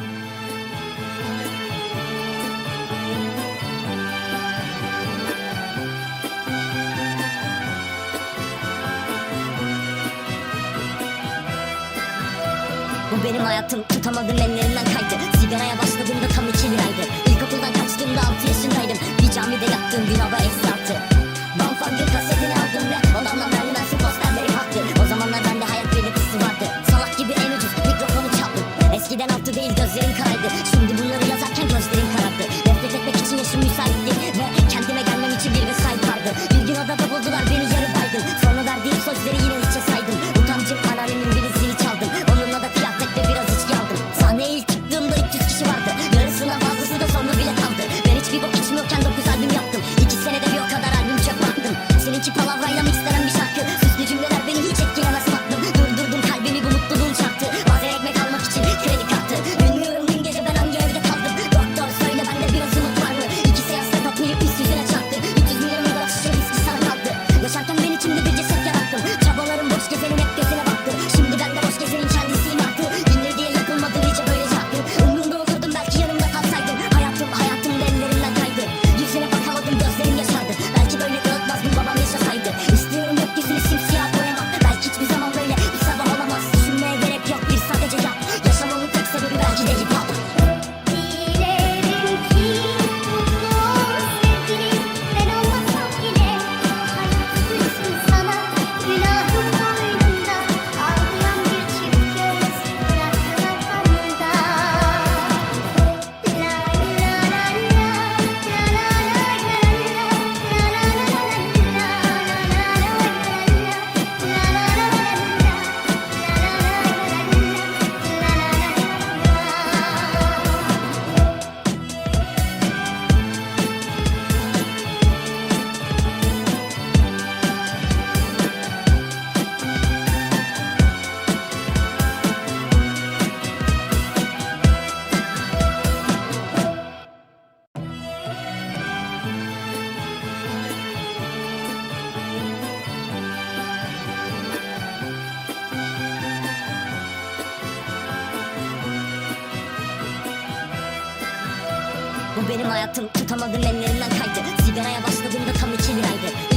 Bu benim hayatım tutamadım ellerimden kaydı. Sigaraya başladığımda tam iki liraydı. İlkokuldan kaçtığımda altı yaşındaydım. Bir camide yattığım bir hava efsane. senin kaydı Şimdi bu Bu benim hayatım. Tutamadım ellerimden kaydı. Sigaraya başladığımda tam iki liraydı